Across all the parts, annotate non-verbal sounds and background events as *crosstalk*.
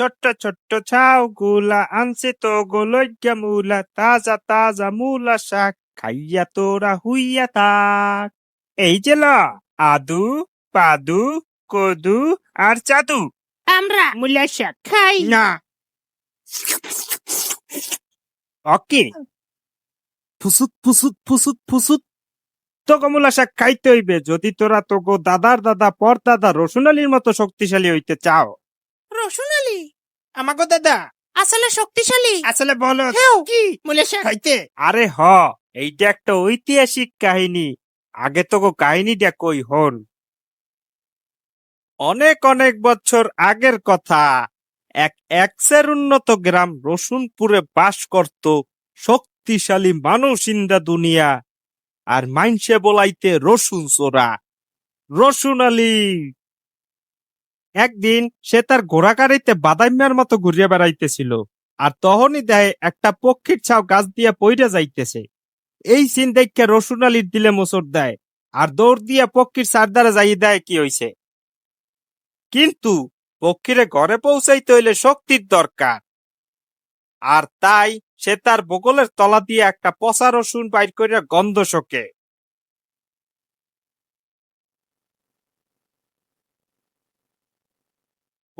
ছোট্ট ছোট্ট ছাউ গুলা আনছে তো গোলজ্ঞা মূলা তাজা তাজা মূলা শাক খাইয়া তোরা হুইয়া থাক। এই যে ল আদু পাদু কদু আর চাদু। আমরা মূলা শাক খাই। না। ওকে ফুসুত ফুসুত ফুসুত ফুসুত। তোকে মূলা শাক খাইতে হইবে যদি তোরা তোকে দাদার দাদা পর দাদা রসুনালির মতো শক্তিশালী হইতে চাও। রসুন আমাকে দাদা। আসলে শক্তিশালী। আসলে বলো কি মুলে শাক খাইতে? আরে হ এইটা একটা ঐতিহাসিক কাহিনী। আগে তো কাহিনীটা কই হন অনেক অনেক বছর আগের কথা। এক একসের উন্নত গ্রাম রসুনপুরে বাস করত শক্তিশালী মানুষ ইন্দা দুনিয়া আর মাইনসে বলাইতে রসুন চোরা। রসুন আলী একদিন সে তার ঘোড়া গাড়িতে বাদাইমার মতো ঘুরিয়ে বেড়াইতেছিল, আর তখনই দেয় একটা পক্ষীর ছাও গাছ দিয়া পইরা যাইতেছে। এই সিন দেখে রসুন আলীর দিলে মোচর দেয়, আর দৌড় দিয়া পক্ষীর সারদারে যাই দেয় কি হইছে। কিন্তু পক্ষীরে ঘরে পৌঁছাইতে হইলে শক্তির দরকার। আর তাই সে তার বগলের তলা দিয়ে একটা পচা রসুন বাইর করিয়া গন্ধ শোকে।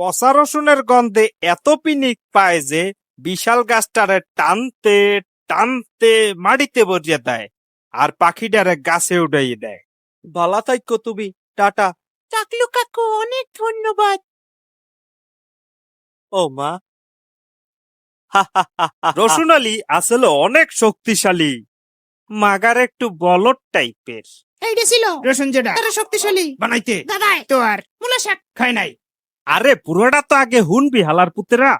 পচা রসুনের গন্ধে এত পিনিক পায় যে বিশাল গাছটারে টানতে টানতে মাটিতে বসিয়ে দেয় আর পাখিটারে গাছে উড়াইয়ে দেয়। ভালা থাইকো তুমি টাটা। চাকলু কাকু অনেক ধন্যবাদ। ও মা। রসুন আলী আসলে অনেক শক্তিশালী। মাগার একটু বলদ টাইপের। এইটা ছিল। রসুন যেটা তারা শক্তিশালী। বানাইতে। দাদাই তো আর। মুলে শাক। খাই নাই। আরে পুরোটা তো আগে হুনবি হালার পুতেরা।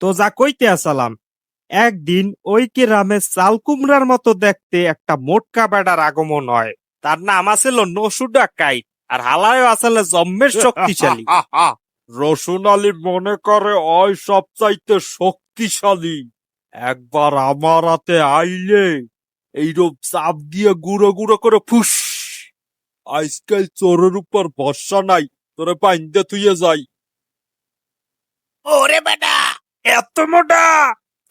তো যা কইতে আসালাম, একদিন ওই গ্রামে চাল কুমড়ার মতো দেখতে একটা মোটকা বেড়ার আগমন হয়। তার নাম আছিল নসুডা কাইট, আর হালায়ও আসলে জম্মের শক্তিশালী। *laughs* রসুন আলী মনে করে, ওই সবচাইতে শক্তিশালী। একবার আমার হাতে আইলে এইরূপ চাপ দিয়ে গুঁড়ো গুঁড়ো করে ফুস। আজকাল চোরের উপর ভরসা নাই তোরে পাইন্দে থুয়ে যাই। ওরে বেটা এত মোটা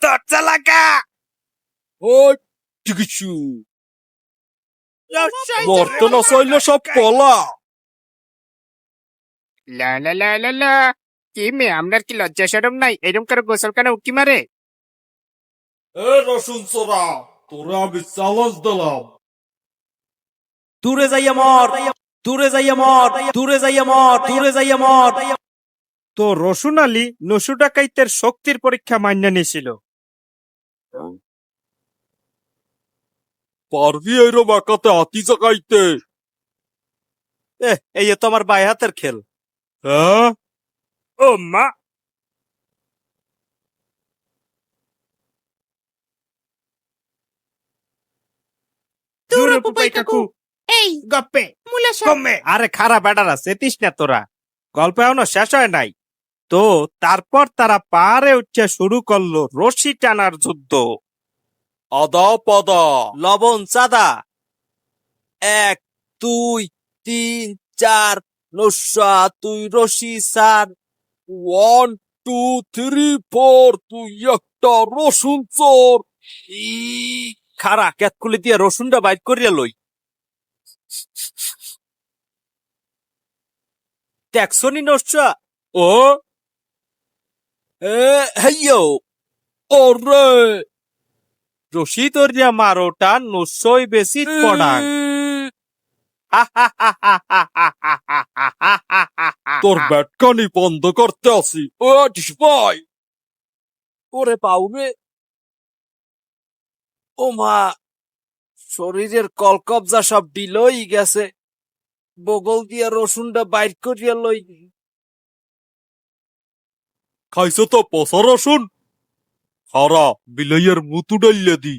তোর চালাকা। ও টিকিছু বর্তন শৈল সব কলা। লা লা লা লা লা। কি মে আপনার কি লজ্জা সরম নাই? এরকম করে গোসল কেন উকি মারে? এ রসুন চোরা তোরা আমি দিলাম। দূরে যাই মর দূরে যাইয়া মর দূরে যাইয়া মর দূরে যাইয়া মর। তো রসুন আলী নসু ডাকাইতের শক্তির পরীক্ষা মান্য নিয়েছিল। পারবি হাতি জাগাইতে এই তো আমার বাই হাতের খেল। হ্যাঁ? ও মা। দূরে পুপাই কাকু। এই গপ্পে মুলে কমে আরে খারাপ বেটারা সেতিস না তোরা। গল্প এখনও শেষ হয় নাই। তো তারপর তারা পাহাড়ে উঠছে শুরু করল রশি টানার যুদ্ধ। আদা পাদা লবণ চাদা। এক দুই তিন চার নস্যা তুই রশি সার। ওয়ান টু থ্রি ফোর তুই একটা রসুন চোর। ই খারা ক্যাতকুলি দিয়ে রসুনটা বাইট করিয়া লই। দেখছনি নস্যা ও? রশি তরিয়া মারোটা নশই বেশি পড়াং তোর ব্যাটকানি বন্ধ করতে আসি। ও ওরে পাউবে ও মা শরীরের কলকবজা সব ডিলই গেছে। বগল দিয়া রসুনটা বাইর করিয়া লই খাইছো তো পচা রসুন? হারা বিলাইয়ের মুতু ডাইলে দি।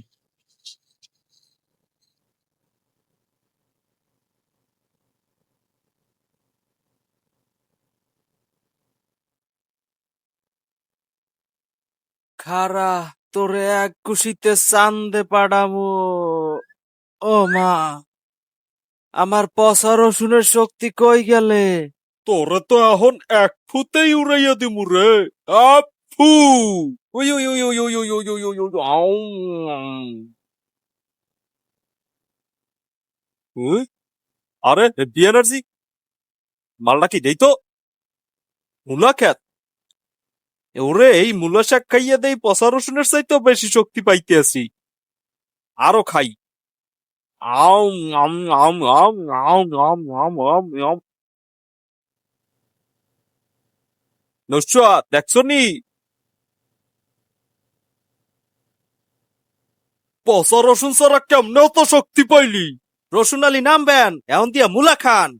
খারা তোরে এক কুশিতে চান্দে পাড়ামো। ও মা আমার পচা রসুনের শক্তি কই গেলে তোরে তো এখন এক ফুতেই উড়াইয়া দিমু রে আপু উই উই উই উই উই উই উই উই আউ আরে বিএনআরজি মালটা কি দেই তো মূলা খ্যাত ওরে এই মূলা শাক খাইয়া দেই পচা রসুনের চাইতেও বেশি শক্তি পাইতে আছি আরও খাই আম আম আম আম আম আম আম আম আম নসুয়া দেখছ নি পচা রসুন ছাড়া কেমনেও তো শক্তি পাইলি রসুন আলী নামবেন এখন দিয়া মুলা খান!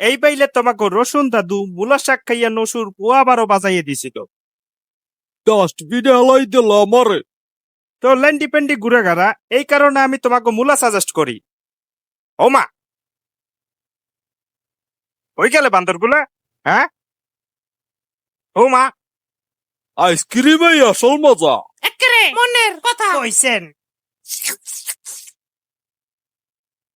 এই পাইলে তোমাকে রসুন দাদু মুলা শাক খাইয়া নসুর পোয়া বারো বাজাইয়ে দিছিল ডাস্টবিনে হালাই দিল আমারে তো ল্যান্ডি ডিপেন্ডি ঘুরে গাড়া এই কারণে আমি তোমাকে মূলা সাজেস্ট করি। ও মা! ওই গেলে বান্দরগুলা হ্যাঁ? ও মা! আইসক্রিমে আসল মজা। একেরে মনের কথা। কইছেন।